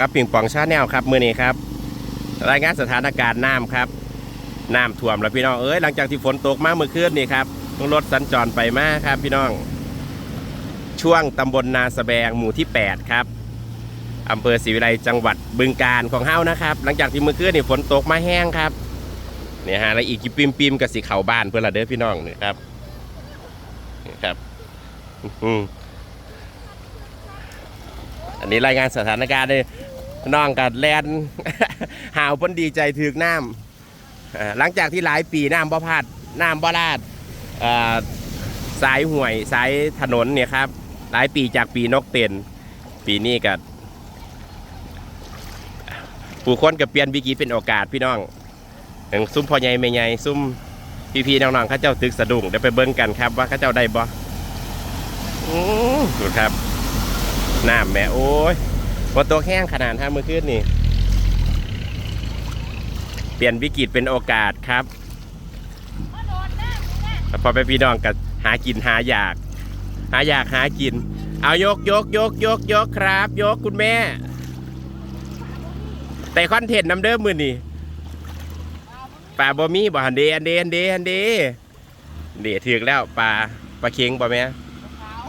ครับปิงปองชาแนลครับมือนี้ครับ รายงานสถานการณ์น้ำครับน้ำท่วมแล้วพี่น้องเอ้ยหลังจากที่ฝนตกมาเมื่อคืนนี่ครับต้องรถสัญจรไปมากครับพี่น้อง ช่วงตำบลนาสะแบงหมู่ที่ 8 ครับอำเภอศรีวิไลจังหวัดบึงกาฬของเฮ้านะครับ หลังจากที่เมื่อคืนนี่ฝนตกมาแห้งครับเนี่ยฮะแล้วอีกกี่ปิมปิมๆกับสีเข่าบ้านเพื่อนละเด้อพี่น้องนี่ครับนี่ครับอืมอันนี้รายงานสถานการณ์เลย น้องกับแลน หาวพ้นดีใจถือกน้ำอ่าหลังจากที่หลายปีน้ำบ่พลาดน้ำบ่ลาดอ่าสายห่วยสายถนนเนี่ยครับ หลายปีจากปีนกเต็นปีนี้กับผู้คนกับเปลี่ยนวิกฤตเป็นโอกาสพี่น้องอย่างซุ้มพ่อใหญ่แม่ใหญ่ซุ้มพี่ๆน้องๆเข้าเจ้าตึกสะดุ้งเดี๋ยวไปเบิ้งกันครับ ว่าเข้าเจ้าได้บ่ อือดูครับน้ำแม่โอ้ย พอตัวแห้งขนาดท่ามือขึ้นนี่ เปลี่ยนวิกฤตเป็นโอกาสครับพอไปพี่น้องกับหากินหาอยาก หาอยากหากิน เอายกยกยกยกยกครับ ยกคุณแม่ แต่คอนเทนต์นำเด้อมือนี่ปลาบอมี่บ่ฮันเดอันเดอันเดอันเดเดถือกแล้วปลาปลาเค็งบ่แม่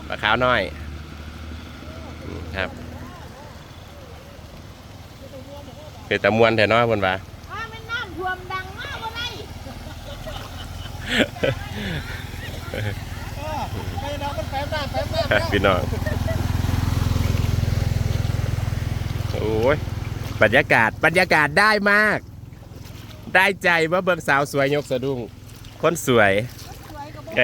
ปลาขาวน้อยครับ เป็นตะมวนแท้เน้อยบนว่าว่ามันน้ำท่วมดังมากว่าไรไปเรามันแป๊บได้แป๊บได้พี่น้องโอ้ยบรรยากาศบรรยากาศได้มาก ได้ใจว่าเบิกสาวสวยยกสะดุ้งคนสวยสวยกับไง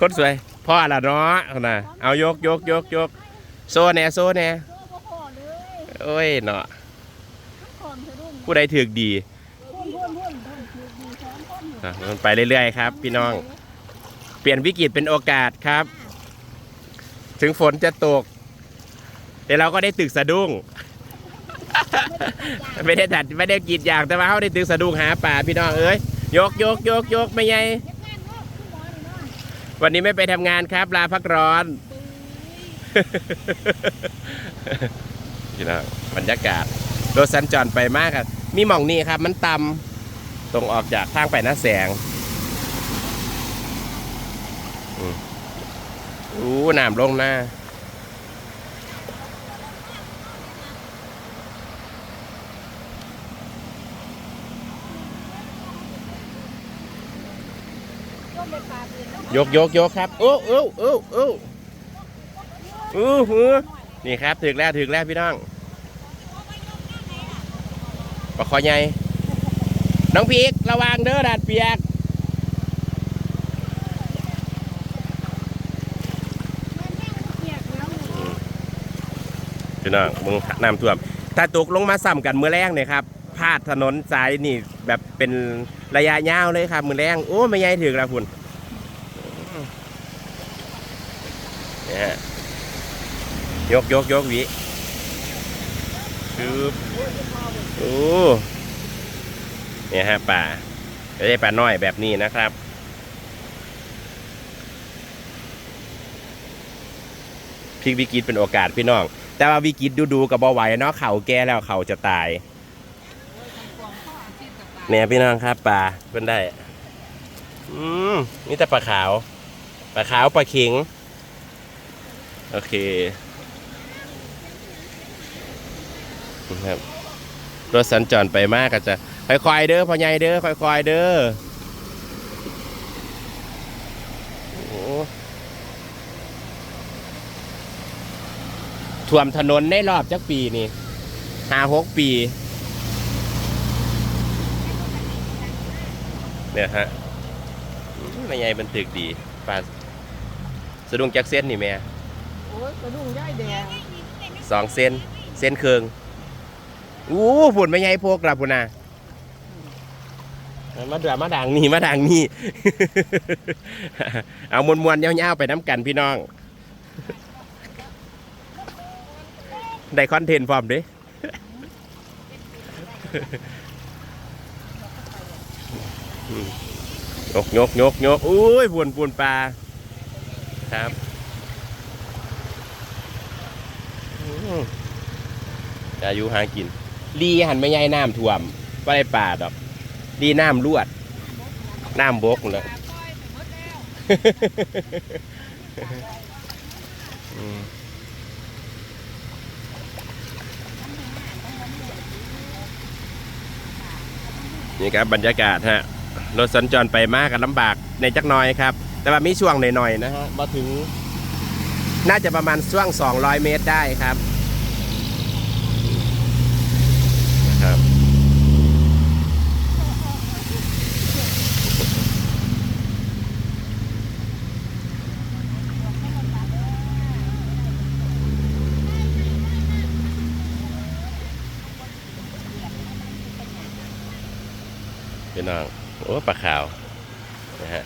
คนสวยพ่อละเนาะนะเอายกยกยกยกโซ่แหน่โซ่แหน่โอ้โหเลยโอ้ยเนาะขอมสะดุ้ง ผู้ใดถือกดีพุ่นพุ่นพุ่นพุ่นคือดีสองคนอยู่อะมันไปเรื่อยๆครับ พี่น้อง เปลี่ยนวิกฤตเป็นโอกาสครับ ถึงฝนจะตก แต่เราก็ได้ตึกสะดุ้ง ไม่ได้ตัดไม่ได้กรีดยางแต่ว่าเขาได้ตึกสะดุ้งหาป่าพี่น้องเอ้ยยกยกยกยกไม่ใหญ่เก็บงานเนาะคุณหมอนี่เนาะวันนี้ไม่ไปทำงานครับ ลาพักร้อนพี่น้องบรรยากาศ รถสัญจรไปมากครับมีหม่องนี้ครับ มันต่ำตรงออกจากทางไปหน้าแสงอู้น้ำลงหน้าร่มไปปลาเปลี่ยนเนาะยกยกยกครับโอ้โอ้โอ้โอ้อู้หูนี่ครับถึกแล้วถึกแล้วพี่น้อง ปะคอใหญ่น้องพีกระวังเด้อดาดเปียกนี่พี่น้องมึงน้ำท่วม ถ้าตกลงมาซ้ำกันมือแรงเนี่ยครับพาดถนนสายนี่แบบเป็นระยะยาวเลยครับ มือแรงโอ้ไม่ใหญ่ถึกแล้วคุณเนี่ยยกยกยกวิ คือโอ้เนี่ยฮะป่าไม่ใช่ป่าน้อยแบบนี้นะครับพลิกวิกฤตเป็นโอกาสพี่น้อง แต่ว่าวิกฤตดูๆกับบไหวเนาะเข่าแก่แล้วเข่าจะตายเนี่ยพี่น้องครับปลาเพิ่นได้ อืมนี่แต่ปลาขาว ปลาขาวปลาเข็ง โอเค นะครับรถสัญจรไปมากก็จะค่อยๆเด้อพ่อใหญ่เด้อค่อยๆเด้อโอ้โหท่วมถนนในรอบจักปีนี่ห้าหกปี เนี่ยฮะอืมไม่ใหญ่มันตึกดีปลาสะดุ้งจักเส้นนี่แม่ โอ้ยกระดุงย่ายแดงสองเส้น เส้นเคือง อู้ฝุ่นไม่ใหญ่พวกละพุ่นนะมาเดือมาด่างนี่มาด่างนี่ เอามวนมวนๆยาวๆไปน้ำกันพี่น้อง ได้คอนเทนต์ฟอร์มด้ยกยกยกยกอุ้ยบุนบุนปลาครับอืมอายุหากิน ลีหันไม่ใหญ่น้ำท่วมบ่ได้ป่าดอกลีน้ำลวด น้ำบกเลยนี่ครับบรรยากาศฮะรถสัญจรไปมากกันลำบากในจักน้อยครับ แต่ว่ามีช่วงหน่อยๆนะฮะมาถึง น่าจะประมาณช่วง 200 เมตรได้ครับ พี่น้องโอ้ปลาขาวนะฮะ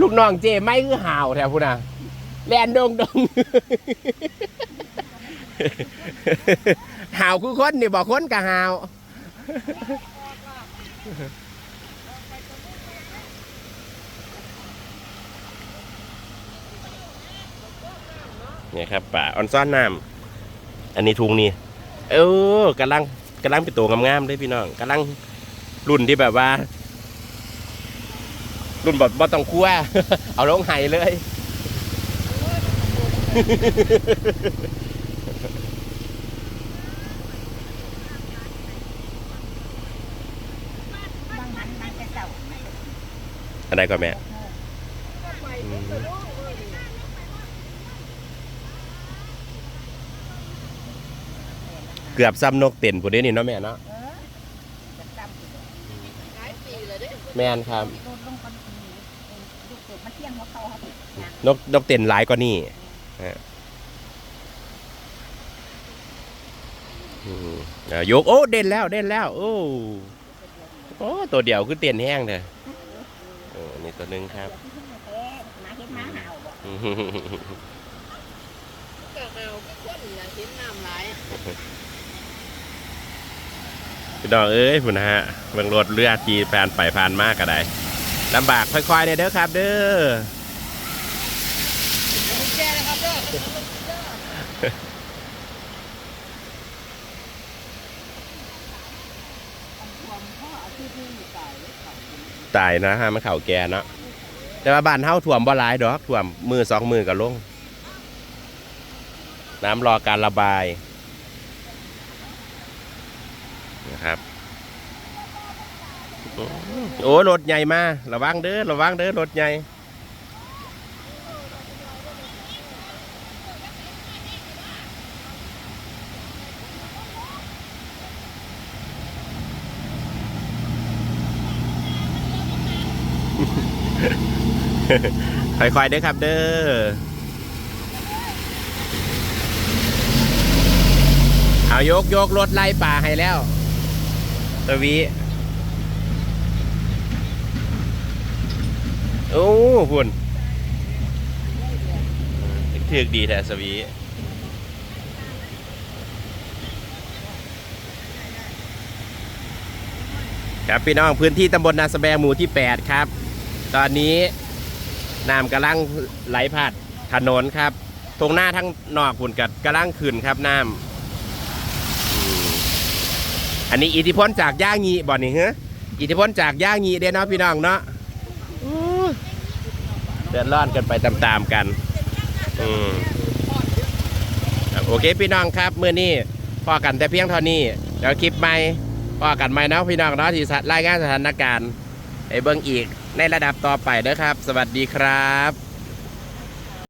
ลูกน้องเจไม่คือห่าวแถวพูนะแลนดงดงห่าวคือคนนี่บอกคนกับห่าว เนี่ยครับป่าออนซ่อนน้ำอันนี้ทุงนี่เออกำลังกำลังเป็นตัวงามๆเลยพี่น้องกำลังรุ่นที่แบบว่า รุ่นแบบบ่ต้องคั่วเอาลงไห้เลยบางหันมันจะเศร้าอันไหนก็แม่ เกือบซ้ำนกเต็นผู้เด้นี่เนาะแม่เนาะเออจะจำอยู่หลายปีเลยเด้แม่นครับโดนลงคนทีลูกเกิดมาเที่ยงหัวเขาครับงานนกนกเต็นหลายกว่านี่ฮะอืมอ่ายกโอ้เด่นแล้วเด่นแล้ว โอ้โอ้ตัวเดียวคือเต็นแห้งเลยโอ้นี่ตัวหนึ่งครับที่เพิ่งมาแท้หมาเห็นหมาเห่าบอกก็เอาก็คนอยากเห็นน้ำไหลาย พี่น้องเอ้ยพุ่นะฮะเบิ่งรถเรือทีผ่านไปผ่านมากก็ได้ลำบากค่อยๆเนี่ยเด้อครับเด้อกุญแจนะครับเด้อรวมพ่อเอาที่ที่อยู่ตายนะฮะมันเข่าแกเนาะแต่ว่าบ้านเฮาท่วมบ่หลายดอกท่วมมือสองมือก็ลง น้ำรอการระบายนะครับ โอ้รถใหญ่มาระวังเด้อระวังเด้อรถใหญ่ค่อยๆเด้อครับเด้อเอายกยกรถไล่ป่าให้แล้วตะวี โอ้พุ่นถือกดีแท้สวีครับพี่น้องพื้นที่ตำบลนาสแบหมู่ที่ 8 ครับ ตอนนี้น้ำกำลังไหลผ่านถนนครับตรงหน้าทั้งนอกพุ่นกัดกำลังขึ้นครับน้ำอันนี้อิทธิพลจากย่างีบ่อนี่เหรออิทธิพลจากย่างีเด้เนาะพี่น้องเนาะ ดือดร้อนกันไปตามๆกัน อืมโอเคพี่น้องครับเมื่อนี้พอกันแต่เพียงเท่านี้เดี๋ยวคลิปใหม่พอกันใหม่เนาะพี่น้องเนาะที่รายงานสถานการณ์ไอ้เบิ้งอีกในระดับต่อไปเด้อครับ สวัสดีครับ